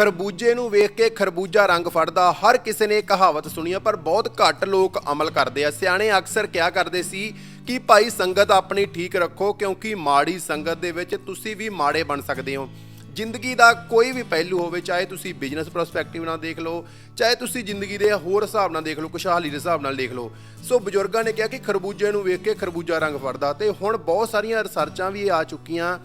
ਖਰਬੂਜੇ ਨੂੰ ਵੇਖ ਕੇ ਖਰਬੂਜਾ ਰੰਗ ਫੜਦਾ ਹਰ ਕਿਸੇ ਨੇ ਕਹਾਵਤ ਸੁਣੀ ਆ, ਪਰ ਬਹੁਤ ਘੱਟ ਲੋਕ ਅਮਲ ਕਰਦੇ ਆ। ਸਿਆਣੇ ਅਕਸਰ ਕਿਹਾ ਕਰਦੇ ਸੀ ਕਿ ਭਾਈ ਸੰਗਤ ਆਪਣੀ ਠੀਕ ਰੱਖੋ, ਕਿਉਂਕਿ ਮਾੜੀ ਸੰਗਤ ਦੇ ਵਿੱਚ ਤੁਸੀਂ ਵੀ ਮਾੜੇ ਬਣ ਸਕਦੇ ਹੋ। ਜ਼ਿੰਦਗੀ ਦਾ ਕੋਈ ਵੀ ਪਹਿਲੂ ਹੋਵੇ, ਚਾਹੇ ਤੁਸੀਂ ਬਿਜ਼ਨਸ ਪ੍ਰਸਪੈਕਟਿਵ ਨਾਲ ਦੇਖ ਲਓ, ਚਾਹੇ ਤੁਸੀਂ ਜ਼ਿੰਦਗੀ ਦੇ ਹੋਰ ਹਿਸਾਬ ਨਾਲ ਦੇਖ ਲਓ, ਖੁਸ਼ਹਾਲੀ ਦੇ ਹਿਸਾਬ ਨਾਲ ਦੇਖ ਲਓ। ਸੋ ਬਜ਼ੁਰਗਾਂ ਨੇ ਕਿਹਾ ਕਿ ਖਰਬੂਜੇ ਨੂੰ ਵੇਖ ਕੇ ਖਰਬੂਜਾ ਰੰਗ ਫੜਦਾ ਤੇ ਹੁਣ ਬਹੁਤ ਸਾਰੀਆਂ ਰਿਸਰਚਾਂ ਵੀ ਆ ਚੁੱਕੀਆਂ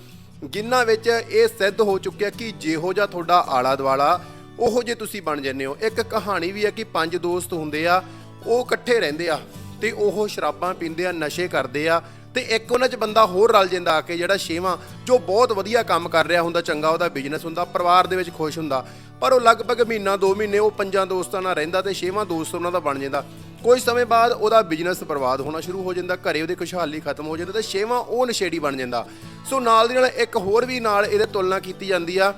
ਜਿਨ੍ਹਾਂ ਵਿੱਚ ਇਹ ਸਿੱਧ ਹੋ ਚੁੱਕਿਆ ਕਿ ਜਿਹੋ ਜਿਹਾ ਤੁਹਾਡਾ ਆਲਾ ਦੁਆਲਾ ਉਹੋ ਜੇ ਤੁਸੀਂ ਬਣ ਜੰਨੇ ਹੋ। ਇੱਕ ਕਹਾਣੀ ਵੀ ਹੈ ਕਿ ਪੰਜ ਦੋਸਤ ਹੁੰਦੇ ਆ, ਉਹ ਇਕੱਠੇ ਰਹਿੰਦੇ ਆ ਤੇ ਉਹ ਸ਼ਰਾਬਾਂ ਪੀਂਦੇ ਆ, ਨਸ਼ੇ ਕਰਦੇ ਆ ਤੇ ਇੱਕ ਉਹਨਾਂ 'ਚ ਬੰਦਾ ਹੋਰ ਰਲ ਜਾਂਦਾ ਆ ਕੇ ਜਿਹੜਾ ਛੇਵਾਂ, ਜੋ ਬਹੁਤ ਵਧੀਆ ਕੰਮ ਕਰ ਰਿਹਾ ਹੁੰਦਾ, ਚੰਗਾ ਉਹਦਾ ਬਿਜ਼ਨਸ ਹੁੰਦਾ, ਪਰਿਵਾਰ ਦੇ ਵਿੱਚ ਖੁਸ਼ ਹੁੰਦਾ। ਪਰ ਉਹ ਲਗਭਗ ਮਹੀਨਾ 2 ਮਹੀਨੇ ਉਹ ਪੰਜਾਂ ਦੋਸਤਾਂ ਨਾਲ ਰਹਿੰਦਾ ਤੇ ਛੇਵਾਂ ਦੋਸਤ ਉਹਨਾਂ ਦਾ ਬਣ ਜਾਂਦਾ। ਕੁਝ ਸਮੇਂ ਬਾਅਦ ਉਹਦਾ ਬਿਜ਼ਨਸ ਬਰਬਾਦ ਹੋਣਾ ਸ਼ੁਰੂ ਹੋ ਜਾਂਦਾ, ਘਰੇ ਉਹਦੇ ਖੁਸ਼ਹਾਲੀ ਖਤਮ ਹੋ ਜਾਂਦੀ ਤੇ ਛੇਵਾਂ ਉਹ ਨਸ਼ੇੜੀ ਬਣ ਜਾਂਦਾ। ਸੋ ਨਾਲ ਦੀ ਨਾਲ ਇੱਕ ਹੋਰ ਵੀ ਨਾਲ ਇਹਦੇ ਤੁਲਨਾ ਕੀਤੀ ਜਾਂਦੀ ਆ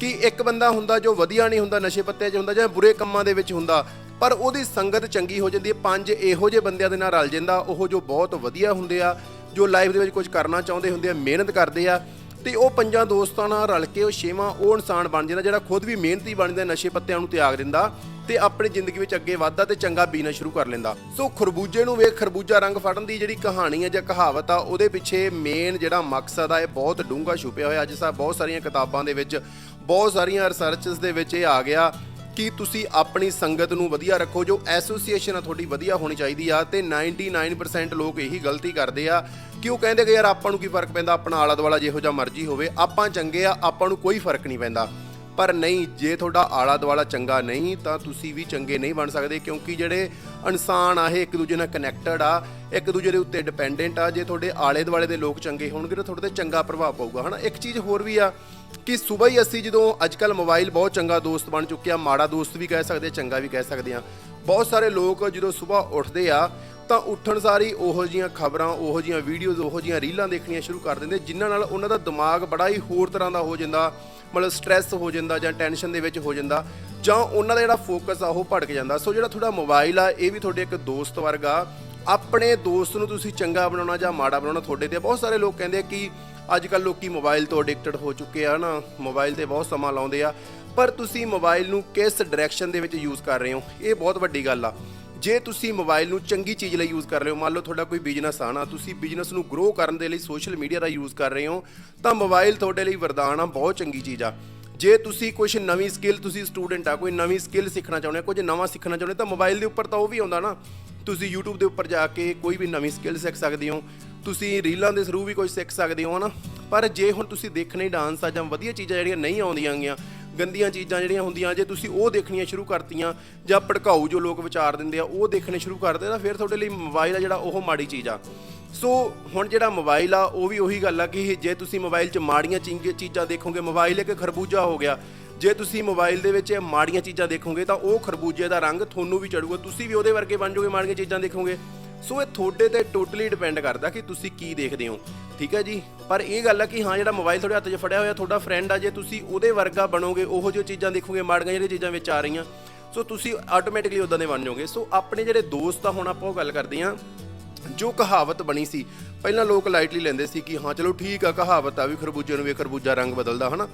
ਕਿ ਇੱਕ ਬੰਦਾ ਹੁੰਦਾ ਜੋ ਵਧੀਆ ਨਹੀਂ ਹੁੰਦਾ, ਨਸ਼ੇ ਪੱਤੇ 'ਚ ਹੁੰਦਾ ਜਾਂ ਬੁਰੇ ਕੰਮਾਂ ਦੇ ਵਿੱਚ ਹੁੰਦਾ, ਪਰ ਉਹਦੀ ਸੰਗਤ ਚੰਗੀ ਹੋ ਜਾਂਦੀ ਹੈ, ਪੰਜ ਇਹੋ ਜਿਹੇ ਬੰਦਿਆਂ ਦੇ ਨਾਲ ਰਲ ਜਾਂਦਾ, ਉਹ ਜੋ ਬਹੁਤ ਵਧੀਆ ਹੁੰਦੇ ਆ, ਜੋ ਲਾਈਫ ਦੇ ਵਿੱਚ ਕੁਝ ਕਰਨਾ ਚਾਹੁੰਦੇ ਹੁੰਦੇ ਆ, ਮਿਹਨਤ ਕਰਦੇ ਆ, ਤੇ ਉਹ ਪੰਜਾਂ ਦੋਸਤਾਂ ਨਾਲ ਰਲ ਕੇ ਉਹ ਛੇਵਾਂ ਉਹ ਇਨਸਾਨ ਬਣ ਜਾਂਦਾ ਜਿਹੜਾ ਖੁਦ ਵੀ ਮਿਹਨਤੀ ਬਣ ਜਾਂਦਾ, ਨਸ਼ੇ ਪੱਤਿਆਂ ਨੂੰ ਤਿਆਗ ਦਿੰਦਾ। ਤੇ ਆਪਣੀ ਜ਼ਿੰਦਗੀ ਵਿੱਚ ਅੱਗੇ ਵਧਦਾ ਤੇ ਚੰਗਾ ਬਿਜ਼ਨਸ ਸ਼ੁਰੂ ਕਰ ਲੈਂਦਾ। ਸੋ ਖਰਬੂਜੇ ਨੂੰ ਵੇਖ, ਖਰਬੂਜਾ ਰੰਗ ਫੜਨ ਦੀ ਜਿਹੜੀ ਕਹਾਣੀ ਹੈ ਜਾਂ ਕਹਾਵਤ ਆ, ਉਹਦੇ ਪਿੱਛੇ ਮੇਨ ਜਿਹੜਾ ਮਕਸਦ ਆ, ਇਹ ਬਹੁਤ ਡੂੰਘਾ ਛੁਪਿਆ ਹੋਇਆ। ਅੱਜ ਸਾਹਿਬ ਬਹੁਤ ਸਾਰੀਆਂ ਕਿਤਾਬਾਂ ਦੇ ਵਿੱਚ, ਬਹੁਤ ਸਾਰੀਆਂ ਰਿਸਰਚਸ ਦੇ ਵਿੱਚ ਇਹ ਆ ਗਿਆ ਕਿ ਤੁਸੀਂ ਆਪਣੀ ਸੰਗਤ ਨੂੰ ਵਧੀਆ ਰੱਖੋ, ਜੋ ਐਸੋਸੀਏਸ਼ਨ ਆ ਤੁਹਾਡੀ ਵਧੀਆ ਹੋਣੀ ਚਾਹੀਦੀ ਆ, ਤੇ 99% ਲੋਕ ਇਹੀ ਗਲਤੀ ਕਰਦੇ ਆ ਕਿ ਉਹ ਕਹਿੰਦੇ ਕਿ ਯਾਰ ਆਪਾਂ ਨੂੰ ਕੀ ਫ਼ਰਕ ਪੈਂਦਾ? ਆਪਣਾ ਆਲਾ ਦੁਆਲਾ ਜਿਹੋ ਜਿਹਾ ਮਰਜ਼ੀ ਹੋਵੇ, ਆਪਾਂ ਚੰਗੇ ਆ, ਆਪਾਂ ਨੂੰ ਕੋਈ ਫ਼ਰਕ ਨਹੀਂ ਪੈਂਦਾ। ਪਰ ਨਹੀਂ, ਜੇ ਤੁਹਾਡਾ ਆਲਾ ਦੁਆਲਾ ਚੰਗਾ ਨਹੀਂ, ਤਾਂ ਤੁਸੀਂ ਵੀ ਚੰਗੇ ਨਹੀਂ ਬਣ ਸਕਦੇ, ਕਿਉਂਕਿ ਜਿਹੜੇ ਇਨਸਾਨ ਆ, ਇਹ ਇੱਕ ਦੂਜੇ ਨਾਲ ਕਨੈਕਟਡ ਆ, ਇੱਕ ਦੂਜੇ ਦੇ ਉੱਤੇ ਡਿਪੈਂਡੈਂਟ ਆ, ਜੇ ਤੁਹਾਡੇ ਆਲੇ ਦੁਆਲੇ ਦੇ ਲੋਕ ਚੰਗੇ ਹੋਣਗੇ, ਤਾਂ ਤੁਹਾਡੇ ਤੇ ਚੰਗਾ ਪ੍ਰਭਾਵ ਪਊਗਾ, ਹਨਾ? ਇੱਕ ਚੀਜ਼ ਹੋਰ ਵੀ ਆ ਕਿ ਸਵੇਰ ਹੀ ਅਸੀਂ ਜਦੋਂ ਅੱਜਕੱਲ ਮੋਬਾਈਲ ਬਹੁਤ ਚੰਗਾ ਦੋਸਤ ਬਣ ਚੁੱਕਿਆ ਮਾੜਾ ਦੋਸਤ ਵੀ ਕਹਿ ਸਕਦੇ, ਚੰਗਾ ਵੀ ਕਹਿ ਸਕਦੇ ਆ, ਬਹੁਤ ਸਾਰੇ ਲੋਕ ਜਦੋਂ ਸਵੇਰ ਉੱਠਦੇ ਆ ਤਾਂ ਉੱਠਣ ਸਾਰੀ ਉਹੋ ਜੀਆਂ ਖਬਰਾਂ, ਉਹੋ ਜੀਆਂ ਵੀਡੀਓਜ਼ ਉਹੋ ਜੀਆਂ ਰੀਲਾਂ ਦੇਖਣੀਆਂ ਸ਼ੁਰੂ ਕਰ ਦਿੰਦੇ, ਜਿਨ੍ਹਾਂ ਨਾਲ ਉਹਨਾਂ ਦਾ ਦਿਮਾਗ ਬੜਾ ਹੀ ਹੋਰ ਤਰ੍ਹਾਂ ਦਾ ਹੋ ਜਾਂਦਾ, ਮਤਲਬ ਸਟ੍ਰੈਸ ਹੋ ਜਾਂਦਾ ਜਾਂ ਟੈਨਸ਼ਨ ਦੇ ਵਿੱਚ ਹੋ ਜਾਂਦਾ, ਜਾਂ ਉਹਨਾਂ ਦਾ ਜਿਹੜਾ ਫੋਕਸ ਆ ਉਹ ਭਟਕ ਜਾਂਦਾ। ਸੋ ਜਿਹੜਾ ਤੁਹਾਡਾ ਮੋਬਾਈਲ ਆ, ਇਹ ਵੀ ਤੁਹਾਡੇ ਇੱਕ ਦੋਸਤ ਵਰਗਾ, ਆਪਣੇ ਦੋਸਤ ਨੂੰ ਤੁਸੀਂ ਚੰਗਾ ਬਣਾਉਣਾ ਜਾਂ ਮਾੜਾ ਬਣਾਉਣਾ ਤੁਹਾਡੇ ਤੇ ਬਹੁਤ ਸਾਰੇ ਲੋਕ ਕਹਿੰਦੇ ਆ ਕਿ ਅੱਜ ਕੱਲ ਲੋਕੀ ਮੋਬਾਈਲ ਤੋਂ ਐਡਿਕਟਡ ਹੋ ਚੁੱਕੇ ਆ ਨਾ ਮੋਬਾਈਲ ਤੇ ਬਹੁਤ ਸਮਾਂ ਲਾਉਂਦੇ ਆ, ਪਰ ਤੁਸੀਂ ਮੋਬਾਈਲ ਨੂੰ ਕਿਸ ਡਾਇਰੈਕਸ਼ਨ ਦੇ ਵਿੱਚ ਯੂਜ਼ ਕਰ ਰਹੇ ਹੋ? ਇਹ ਬਹੁਤ ਵੱਡੀ ਗੱਲ ਆ। ਜੇ ਤੁਸੀਂ ਮੋਬਾਈਲ ਨੂੰ ਚੰਗੀ ਚੀਜ਼ ਲਈ ਯੂਜ਼ ਕਰ ਰਹੇ ਹੋ, ਮੰਨ ਲਓ ਤੁਹਾਡਾ ਕੋਈ ਬਿਜ਼ਨਸ ਆ ਨਾ, ਤੁਸੀਂ ਬਿਜ਼ਨਸ ਨੂੰ ਗਰੋ ਕਰਨ ਦੇ ਲਈ ਸੋਸ਼ਲ ਮੀਡੀਆ ਦਾ ਯੂਜ਼ ਕਰ ਰਹੇ ਹੋ, ਤਾਂ ਮੋਬਾਈਲ ਤੁਹਾਡੇ ਲਈ ਵਰਦਾਨ ਆ, ਬਹੁਤ ਚੰਗੀ ਚੀਜ਼ ਆ। ਜੇ ਤੁਸੀਂ ਕੁਝ ਨਵੀਂ ਸਕਿੱਲ ਤੁਸੀਂ ਸਟੂਡੈਂਟ ਆ, ਕੋਈ ਨਵੀਂ ਸਕਿੱਲ ਸਿੱਖਣਾ ਚਾਹੁੰਦੇ ਹੋ, ਕੁਝ ਨਵਾਂ ਸਿੱਖਣਾ ਚਾਹੁੰਦੇ ਤਾਂ ਮੋਬਾਈਲ ਦੇ ਉੱਪਰ ਤਾਂ ਉਹ ਵੀ ਆਉਂਦਾ ਨਾ। ਤੁਸੀਂ YouTube ਦੇ ਉੱਪਰ ਜਾ ਕੇ ਕੋਈ ਵੀ ਨਵੀਂ ਸਕਿੱਲ ਸਿੱਖ ਸਕਦੇ ਹੋ, ਤੁਸੀਂ ਰੀਲਾਂ ਦੇ ਥਰੂ ਵੀ ਕੁਝ ਸਿੱਖ ਸਕਦੇ ਹੋ, ਹਨਾ। ਪਰ ਜੇ ਹੁਣ ਤੁਸੀਂ ਦੇਖਣੇ ਡਾਂਸ ਆ ਜਾਂ ਵਧੀਆ ਚੀਜ਼ਾਂ ਜਿਹੜੀਆਂ ਨਹੀਂ ਆਉਂਦੀਆਂ ਗੀਆਂ ਗੰਦੀਆਂ ਚੀਜ਼ਾਂ ਜਿਹੜੀਆਂ ਹੁੰਦੀਆਂ, ਜੇ ਤੁਸੀਂ ਉਹ ਦੇਖਣੀਆਂ ਸ਼ੁਰੂ ਕਰਤੀਆਂ, ਜਾਂ ਭੜਕਾਊ ਜੋ ਲੋਕ ਵਿਚਾਰ ਦਿੰਦੇ ਆ, ਉਹ ਦੇਖਣੇ ਸ਼ੁਰੂ ਕਰਦੇ, ਤਾਂ ਫਿਰ ਤੁਹਾਡੇ ਲਈ ਮੋਬਾਈਲ ਆ ਜਿਹੜਾ ਉਹ ਮਾੜੀ ਚੀਜ਼ ਆ। ਸੋ ਹੁਣ ਜਿਹੜਾ ਮੋਬਾਈਲ ਆ, ਉਹ ਵੀ ਉਹੀ ਗੱਲ ਆ ਕਿ ਜੇ ਤੁਸੀਂ ਮੋਬਾਈਲ 'ਚ ਮਾੜੀਆਂ ਚੀਂਗ- ਚੀਜ਼ਾਂ ਦੇਖੋਗੇ, ਮੋਬਾਈਲ ਇੱਕ ਖਰਬੂਜਾ ਹੋ ਗਿਆ। ਜੇ ਤੁਸੀਂ ਮੋਬਾਈਲ ਦੇ ਵਿੱਚ ਮਾੜੀਆਂ ਚੀਜ਼ਾਂ ਦੇਖੋਗੇ, ਤਾਂ ਉਹ ਖਰਬੂਜੇ ਦਾ ਰੰਗ ਤੁਹਾਨੂੰ ਵੀ ਚੜੂਗਾ, ਤੁਸੀਂ ਵੀ ਉਹਦੇ ਵਰਗੇ ਬਣ ਜਾਓਗੇ, ਮਾੜੀਆਂ ਚੀਜ਼ਾਂ ਦੇਖੋਗੇ। ਸੋ ਇਹ ਤੁਹਾਡੇ ਤੇ ਟੋਟਲੀ ਡਿਪੈਂਡ ਕਰਦਾ ਕਿ ਤੁਸੀਂ ਕੀ ਦੇਖਦੇ ਹੋ। ਠੀਕ ਹੈ ਜੀ? ਪਰ ਇਹ ਗੱਲ ਆ ਕਿ ਹਾਂ, ਜਿਹੜਾ ਮੋਬਾਈਲ ਤੁਹਾਡੇ ਹੱਥ 'ਚ ਫੜਿਆ ਹੋਇਆ ਤੁਹਾਡਾ ਫਰੈਂਡ ਆ, ਜੇ ਤੁਸੀਂ ਉਹਦੇ ਵਰਗਾ ਬਣੋਗੇ, ਉਹੋ ਜਿਹੀ ਚੀਜ਼ਾਂ ਦੇਖੋਗੇ, ਮਾੜੀਆਂ ਜਿਹੜੀਆਂ ਚੀਜ਼ਾਂ ਵਿੱਚ ਆ ਰਹੀਆਂ, ਸੋ ਤੁਸੀਂ ਆਟੋਮੈਟਿਕਲੀ ਉਦਾਂ ਦੇ ਬਣ ਜਾਓਗੇ। ਸੋ ਆਪਣੇ ਜਿਹੜੇ ਦੋਸਤ ਆ, ਹੁਣ ਆਪਾਂ ਉਹ ਗੱਲ ਕਰਦੇ ਹਾਂ, ਜੋ ਕਹਾਵਤ ਬਣੀ ਸੀ, ਪਹਿਲਾਂ ਲੋਕ ਲਾਈਟਲੀ ਲੈਂਦੇ ਸੀ ਕਿ ਹਾਂ, ਚਲੋ ਠੀਕ ਆ, ਕਹਾਵਤ ਆ ਵੀ ਖਰਬੂਜੇ ਨੂੰ ਵੀ ਖਰਬੂਜਾ ਰੰਗ ਬਦਲਦਾ, ਹਨਾ?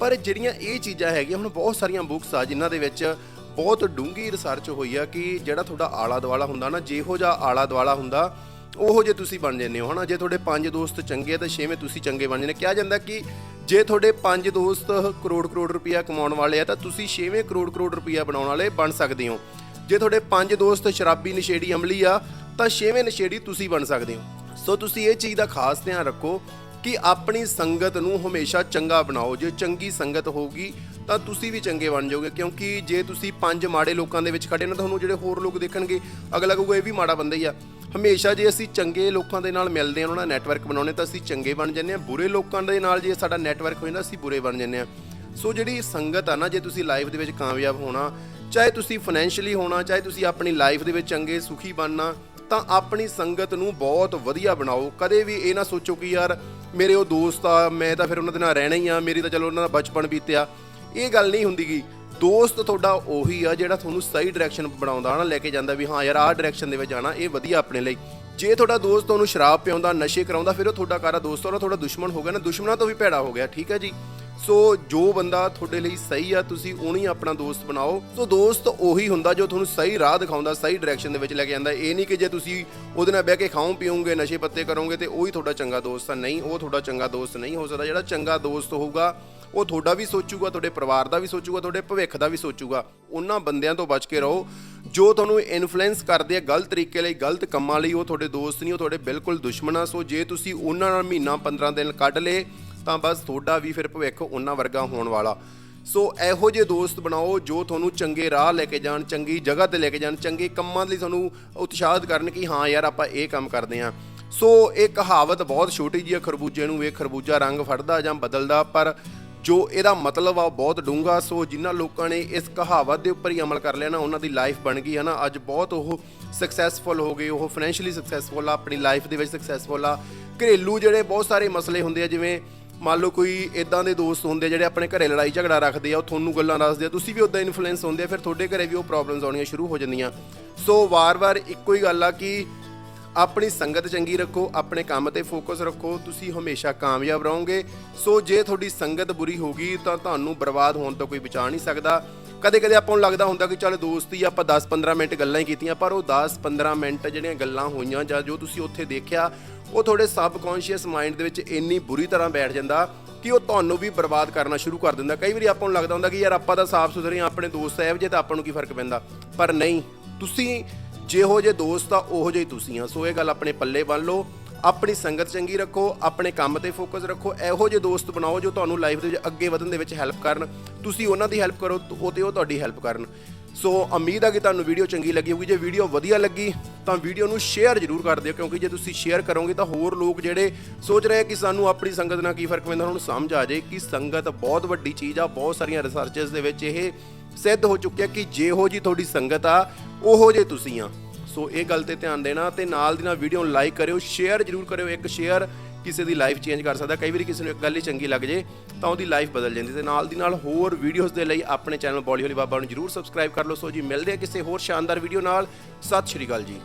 ਪਰ ਜਿਹੜੀਆਂ ਇਹ ਚੀਜ਼ਾਂ ਹੈਗੀਆਂ, ਹੁਣ ਬਹੁਤ ਸਾਰੀਆਂ ਬੁੱਕਸ ਆ, ਜਿਨ੍ਹਾਂ ਦੇ ਵਿੱਚ ਬਹੁਤ ਡੂੰਘੀ ਰਿਸਰਚ ਹੋਈ ਆ ਕਿ ਜਿਹੜਾ ਤੁਹਾਡਾ ਆਲਾ ਦੁਆਲਾ ਹੁੰਦਾ ਨਾ, ਜਿਹੋ ਜਿਹਾ ਆਲਾ ਦੁਆਲਾ ਹੁੰਦਾ ਉਹੋ ਜੇ ਤੁਸੀਂ ਬਣ ਜਾਂਦੇ ਹੋ, ਹਨਾ? ਜੇ ਤੁਹਾਡੇ ਪੰਜ ਦੋਸਤ ਚੰਗੇ ਆ ਤਾਂ ਛੇਵੇਂ ਤੁਸੀਂ ਚੰਗੇ ਬਣ ਜਾਂਦੇ ਕਿਹਾ ਜਾਂਦਾ ਕਿ ਜੇ ਤੁਹਾਡੇ ਪੰਜ ਦੋਸਤ ਕਰੋੜ ਕਰੋੜ ਰੁਪਇਆ ਕਮਾਉਣ ਵਾਲੇ ਆ ਤਾਂ ਤੁਸੀਂ ਛੇਵੇਂ ਕਰੋੜ ਕਰੋੜ ਰੁਪਇਆ ਬਣਾਉਣ ਵਾਲੇ ਬਣ ਸਕਦੇ ਹੋ। ਜੇ ਤੁਹਾਡੇ ਪੰਜ ਦੋਸਤ ਸ਼ਰਾਬੀ ਨਸ਼ੇੜੀ ਅਮਲੀ ਆ ਤਾਂ ਛੇਵੇਂ ਨਸ਼ੇੜੀ ਤੁਸੀਂ ਬਣ ਸਕਦੇ ਹੋ। ਸੋ ਤੁਸੀਂ ਇਹ ਚੀਜ਼ ਦਾ ਖਾਸ ਧਿਆਨ ਰੱਖੋ ਕਿ ਆਪਣੀ ਸੰਗਤ ਨੂੰ ਹਮੇਸ਼ਾ ਚੰਗਾ ਬਣਾਓ। ਜੇ ਚੰਗੀ ਸੰਗਤ ਹੋਊਗੀ ਤਾਂ ਤੁਸੀਂ ਵੀ ਚੰਗੇ ਬਣ ਜਾਓਗੇ, ਕਿਉਂਕਿ ਜੇ ਤੁਸੀਂ ਪੰਜ ਮਾੜੇ ਲੋਕਾਂ ਦੇ ਵਿੱਚ ਖੜੇ ਨਾ, ਤੁਹਾਨੂੰ ਜਿਹੜੇ ਹੋਰ ਲੋਕ ਦੇਖਣਗੇ, ਅਗਲਾ ਕਹੂਗਾ, ਇਹ ਵੀ ਮਾੜਾ ਬੰਦਾ ਹੀ ਆ। ਹਮੇਸ਼ਾ ਜੇ ਅਸੀਂ ਚੰਗੇ ਲੋਕਾਂ ਦੇ ਨਾਲ ਮਿਲਦੇ ਹਾਂ, ਉਹਨਾਂ ਦਾ ਨੈਟਵਰਕ ਬਣਾਉਣੇ ਤਾਂ ਅਸੀਂ ਚੰਗੇ ਬਣ ਜੰਨੇ ਆ ਬੁਰੇ ਲੋਕਾਂ ਦੇ ਨਾਲ ਜੇ ਸਾਡਾ ਨੈਟਵਰਕ ਹੋ ਜਾਂਦਾ ਅਸੀਂ ਬੁਰੇ ਬਣ ਜੰਨੇ ਆ ਸੋ ਜਿਹੜੀ ਸੰਗਤ ਆ ਨਾ, ਜੇ ਤੁਸੀਂ ਲਾਈਫ ਦੇ ਵਿੱਚ ਕਾਮਯਾਬ ਹੋਣਾ, ਚਾਹੇ ਤੁਸੀਂ ਫਾਈਨੈਂਸ਼ੀਅਲੀ ਹੋਣਾ, ਚਾਹੇ ਤੁਸੀਂ ਆਪਣੀ ਲਾਈਫ ਦੇ ਵਿੱਚ ਚੰਗੇ ਸੁਖੀ ਬਣਨਾ, ਤਾਂ ਆਪਣੀ ਸੰਗਤ ਨੂੰ ਬਹੁਤ ਵਧੀਆ ਬਣਾਓ। ਕਦੇ ਵੀ ਇਹ ਨਾ ਸੋਚੋ ਕਿ ਯਾਰ, ਮੇਰੇ ਉਹ ਦੋਸਤ ਆ, ਮੈਂ ਤਾਂ ਫਿਰ ਉਹਨਾਂ ਦੇ ਨਾਲ ਰਹਿਣਾ ਹੀ ਆ, ਮੇਰੀ ਤਾਂ ਚਲੋ ਉਹਨਾਂ ਦਾ ਬਚਪਨ ਬੀਤਿਆ। ਇਹ ਗੱਲ ਨਹੀਂ ਹੁੰਦੀਗੀ ਦੋਸਤ ਤੁਹਾਡਾ ਉਹੀ ਆ ਜਿਹੜਾ ਤੁਹਾਨੂੰ ਸਹੀ ਡਾਇਰੈਕਸ਼ਨ ਬਣਾਉਂਦਾ ਨਾ ਲੈ ਕੇ ਜਾਂਦਾ ਵੀ ਹਾਂ ਯਾਰ ਆਹ ਡਾਇਰੈਕਸ਼ਨ ਦੇ ਵਿੱਚ ਜਾਣਾ, ਇਹ ਵਧੀਆ ਆਪਣੇ ਲਈ। ਜੇ ਤੁਹਾਡਾ ਦੋਸਤ ਤੁਹਾਨੂੰ ਸ਼ਰਾਬ ਪਿਆਉਂਦਾ, ਨਸ਼ੇ ਕਰਾਉਂਦਾ, ਫਿਰ ਉਹ ਤੁਹਾਡਾ ਕਾਰਾ ਦੋਸਤ ਔਰ ਤੁਹਾਡਾ ਦੁਸ਼ਮਣ ਹੋ ਗਿਆ ਨਾ, ਦੁਸ਼ਮਣਾਂ ਤੋਂ ਵੀ ਭੈੜਾ ਹੋ ਗਿਆ, ਠੀਕ ਹੈ ਜੀ? ਸੋ ਜੋ ਬੰਦਾ ਤੁਹਾਡੇ ਲਈ ਸਹੀ ਆ, ਤੁਸੀਂ ਉਹਨੂੰ ਆਪਣਾ ਦੋਸਤ ਬਣਾਓ। ਸੋ ਦੋਸਤ ਉਹੀ ਹੁੰਦਾ ਜੋ ਤੁਹਾਨੂੰ ਸਹੀ ਰਾਹ ਦਿਖਾਉਂਦਾ, ਸਹੀ ਡਾਇਰੈਕਸ਼ਨ ਦੇ ਵਿੱਚ ਲੈ ਕੇ ਜਾਂਦਾ। ਇਹ ਨਹੀਂ ਕਿ ਜੇ ਤੁਸੀਂ ਉਹਦੇ ਨਾਲ ਬਹਿ ਕੇ ਖਾਓ ਪੀਓਗੇ, ਨਸ਼ੇ ਪੱਤੇ ਕਰੋਗੇ ਤੇ ਉਹੀ ਤੁਹਾਡਾ ਚੰਗਾ ਦੋਸਤ ਆ। ਨਹੀਂ, ਉਹ ਤੁਹਾਡਾ ਚੰਗਾ ਦੋਸਤ ਨਹੀਂ ਹੋ ਸਕਦਾ। ਜਿਹੜਾ ਚੰਗਾ ਦੋਸਤ ਹੋਊਗਾ, ਉਹ ਤੁਹਾਡਾ ਵੀ ਸੋਚੂਗਾ, ਤੁਹਾਡੇ ਪਰਿਵਾਰ ਦਾ ਵੀ ਸੋਚੂਗਾ, ਤੁਹਾਡੇ ਭਵਿੱਖ ਦਾ ਵੀ ਸੋਚੂਗਾ। ਉਹਨਾਂ ਬੰਦਿਆਂ ਤੋਂ ਬਚ ਕੇ ਰਹੋ। ਜੋ ਤੁਹਾਨੂੰ ਇਨਫਲੂਐਂਸ ਕਰਦੇ ਆ ਗਲਤ ਤਰੀਕੇ ਲਈ, ਗਲਤ ਕੰਮਾਂ ਲਈ, ਉਹ ਤੁਹਾਡੇ ਦੋਸਤ ਨਹੀਂ, ਉਹ ਤੁਹਾਡੇ ਬਿਲਕੁਲ ਦੁਸ਼ਮਣ ਆ। ਸੋ ਜੇ ਤੁਸੀਂ ਉਹਨਾਂ ਨਾਲ ਮਹੀਨਾ 15 ਦਿਨ ਕੱਢ ਲਏ, ਤਾਂ ਬਸ ਤੁਹਾਡਾ ਵੀ ਫਿਰ ਭਵਿੱਖ ਉਹਨਾਂ ਵਰਗਾ ਹੋਣ ਵਾਲਾ। ਸੋ ਇਹੋ ਜਿਹੇ ਦੋਸਤ ਬਣਾਓ ਜੋ ਤੁਹਾਨੂੰ ਚੰਗੇ ਰਾਹ ਲੈ ਕੇ ਜਾਣ, ਚੰਗੀ ਜਗ੍ਹਾ ਤੇ ਲੈ ਕੇ ਜਾਣ, ਚੰਗੇ ਕੰਮਾਂ ਲਈ ਤੁਹਾਨੂੰ ਉਤਸ਼ਾਹਿਤ ਕਰਨ ਕਿ ਹਾਂ ਯਾਰ ਆਪਾਂ ਇਹ ਕੰਮ ਕਰਦੇ ਹਾਂ। ਸੋ ਇਹ ਕਹਾਵਤ ਬਹੁਤ ਛੋਟੀ ਜਿਹੀ ਹੈ ਖਰਬੂਜੇ ਨੂੰ ਵੇਖ ਖਰਬੂਜਾ ਰੰਗ ਫੜਦਾ ਜਾਂ ਬਦਲਦਾ, ਪਰ ਜੋ ਇਹਦਾ ਮਤਲਬ ਆ, ਉਹ ਬਹੁਤ ਡੂੰਘਾ, ਸੋ ਜਿਨ੍ਹਾਂ ਲੋਕਾਂ ਨੇ ਇਸ ਕਹਾਵਤ ਦੇ ਉੱਪਰ ਹੀ ਅਮਲ ਕਰ ਲਿਆ ਨਾ, ਉਹਨਾਂ ਦੀ ਲਾਈਫ ਬਣ ਗਈ ਹੈ ਨਾ। ਅੱਜ ਬਹੁਤ ਉਹ ਸਕਸੈਸਫੁਲ ਹੋ ਗਏ, ਉਹ ਫਾਈਨੈਂਸ਼ੀਅਲੀ ਸਕਸੈਸਫੁਲ ਆ, ਆਪਣੀ ਲਾਈਫ ਦੇ ਵਿੱਚ ਸਕਸੈਸਫੁਲ ਆ। ਘਰੇਲੂ ਜਿਹੜੇ ਬਹੁਤ ਸਾਰੇ ਮਸਲੇ ਹੁੰਦੇ ਆ, ਜਿਵੇਂ ਮੰਨ ਲਓ ਕੋਈ ਇਦਾਂ ਦੇ ਦੋਸਤ ਹੁੰਦੇ ਆ, ਜਿਹੜੇ ਆਪਣੇ ਘਰੇ ਲੜਾਈ ਝਗੜਾ ਰੱਖਦੇ ਆ, ਉਹ ਤੁਹਾਨੂੰ ਗੱਲਾਂ ਦੱਸਦੇ ਆ। ਤੁਸੀਂ ਵੀ ਉਦਾਂ ਇਨਫਲੂਐਂਸ ਹੁੰਦੇ ਆ, ਫਿਰ ਤੁਹਾਡੇ ਘਰੇ ਵੀ ਉਹ ਪ੍ਰੋਬਲਮਸ ਆਉਣੀਆਂ ਸ਼ੁਰੂ ਹੋ ਜਾਂਦੀਆਂ। ਸੋ ਵਾਰ-ਵਾਰ ਇੱਕੋ ਹੀ ਗੱਲ ਆ ਕਿ ਆਪਣੀ ਸੰਗਤ ਚੰਗੀ ਰੱਖੋ, ਆਪਣੇ ਕੰਮ ਤੇ ਫੋਕਸ ਰੱਖੋ, ਤੁਸੀਂ ਹਮੇਸ਼ਾ ਕਾਮਯਾਬ ਰਹੋਗੇ। ਸੋ ਜੇ ਤੁਹਾਡੀ ਸੰਗਤ ਬੁਰੀ ਹੋਗੀ ਤਾਂ ਤੁਹਾਨੂੰ ਬਰਬਾਦ ਹੋਣ ਤੋਂ ਕੋਈ ਬਚਾ ਨਹੀਂ ਸਕਦਾ। ਕਦੇ ਕਦੇ ਆਪਾਂ ਨੂੰ ਲੱਗਦਾ ਹੁੰਦਾ ਕਿ ਚੱਲ ਦੋਸਤੀ ਆਪਾਂ 10-15 ਮਿੰਟ ਗੱਲਾਂ ਹੀ ਕੀਤੀਆਂ, ਪਰ ਉਹ 10-15 ਮਿੰਟ ਜਿਹੜੀਆਂ ਗੱਲਾਂ ਹੋਈਆਂ ਜਾਂ ਜੋ ਤੁਸੀਂ ਉੱਥੇ ਦੇਖਿਆ, ਉਹ ਤੁਹਾਡੇ ਸਬਕੌਂਸ਼ੀਅਸ ਮਾਈਂਡ ਦੇ ਵਿੱਚ ਇੰਨੀ ਬੁਰੀ ਤਰ੍ਹਾਂ ਬੈਠ ਜਾਂਦਾ ਕਿ ਉਹ ਤੁਹਾਨੂੰ ਵੀ ਬਰਬਾਦ ਕਰਨਾ ਸ਼ੁਰੂ ਕਰ ਦਿੰਦਾ। ਕਈ ਵਾਰੀ ਆਪਾਂ ਨੂੰ ਲੱਗਦਾ ਹੁੰਦਾ ਕਿ ਯਾਰ ਆਪਾਂ ਤਾਂ ਸਾਫ਼ ਸੁਥਰੇ ਹਾਂ, ਆਪਣੇ ਦੋਸਤ ਸਾਹਿਬ ਜੇ ਤਾਂ ਆਪਾਂ ਨੂੰ ਕੀ ਫ਼ਰਕ ਪੈਂਦਾ? ਪਰ ਨਹੀਂ, ਤੁਸੀਂ ਜਿਹੋ ਜੇ ਦੋਸਤ ਆ, ਉਹੋ ਜਿਹੇ ਹੀ ਤੁਸੀਂ ਆ। ਸੋ ਇਹ ਗੱਲ ਆਪਣੇ ਪੱਲੇ ਬੰਨ ਲਓ, ਆਪਣੀ ਸੰਗਤ ਚੰਗੀ ਰੱਖੋ, ਆਪਣੇ ਕੰਮ ਤੇ ਫੋਕਸ ਰੱਖੋ, ਇਹੋ ਜਿਹੇ ਦੋਸਤ ਬਣਾਓ ਜੋ ਤੁਹਾਨੂੰ ਲਾਈਫ ਦੇ ਵਿੱਚ ਅੱਗੇ ਵਧਣ ਦੇ ਵਿੱਚ ਹੈਲਪ ਕਰਨ। ਤੁਸੀਂ ਉਹਨਾਂ ਦੀ ਹੈਲਪ ਕਰੋ, ਉਹ ਤੇ ਉਹ ਤੁਹਾਡੀ ਹੈਲਪ ਕਰਨ। ਸੋ ਉਮੀਦ ਆ ਕਿ ਤੁਹਾਨੂੰ ਵੀਡੀਓ ਚੰਗੀ ਲੱਗੀ ਹੋਊਗੀ। ਜੇ ਵੀਡੀਓ ਵਧੀਆ ਲੱਗੀ, ਤਾਂ ਵੀਡੀਓ ਨੂੰ ਸ਼ੇਅਰ ਜ਼ਰੂਰ ਕਰ ਦਿਓ, ਕਿਉਂਕਿ ਜੇ ਤੁਸੀਂ ਸ਼ੇਅਰ ਕਰੋਗੇ ਤਾਂ ਹੋਰ ਲੋਕ ਜਿਹੜੇ ਸੋਚ ਰਹੇ ਕਿ ਸਾਨੂੰ ਆਪਣੀ ਸੰਗਤ ਨਾਲ ਕੀ ਫ਼ਰਕ ਪੈਂਦਾ ਹੁਣ ਸਮਝ ਆ ਜਾਏ ਕਿ ਸੰਗਤ ਬਹੁਤ ਵੱਡੀ ਚੀਜ਼ ਆ, ਬਹੁਤ ਸਾਰੀਆਂ ਰਿਸਰਚਸ ਦੇ ਵਿੱਚ ਇਹ ਸਿੱਧ ਹੋ ਚੁੱਕਿਆ ਕਿ ਜਿਹੋ ਜੀ ਤੁਹਾਡੀ ਸੰਗਤ ਆ, ਉਹੋ ਜੇ ਤੁਸੀਂ ਆ। ਸੋ ਇਹ ਗੱਲ ਤੇ ਧਿਆਨ ਦੇਣਾ ਤੇ ਨਾਲ ਦੀ ਨਾਲ ਵੀਡੀਓ ਨੂੰ ਲਾਈਕ ਕਰਿਓ ਸ਼ੇਅਰ ਜ਼ਰੂਰ ਕਰਿਓ, ਇੱਕ ਸ਼ੇਅਰ ਕਿਸੇ ਦੀ ਲਾਈਫ ਚੇਂਜ ਕਰ ਸਕਦਾ, ਕਈ ਵਾਰੀ ਕਿਸੇ ਨੂੰ ਇੱਕ ਗੱਲ ਹੀ ਚੰਗੀ ਲੱਗ ਜੇ, ਤਾਂ ਉਹਦੀ ਲਾਈਫ ਬਦਲ ਜਾਂਦੀ ਤੇ ਨਾਲ ਦੀ ਨਾਲ ਹੋਰ ਵੀਡੀਓਜ਼ ਦੇ ਲਈ ਆਪਣੇ ਚੈਨਲ ਬੋਲੀ ਹੋਲੀ ਬਾਬਾ ਨੂੰ ਜਰੂਰ ਸਬਸਕ੍ਰਾਈਬ ਕਰ ਲਓ। ਸੋ ਜੀ, ਮਿਲਦੇ ਆ ਕਿਸੇ ਹੋਰ ਸ਼ਾਨਦਾਰ ਵੀਡੀਓ ਨਾਲ। ਸਤਿ ਸ਼੍ਰੀ ਅਕਾਲ ਜੀ।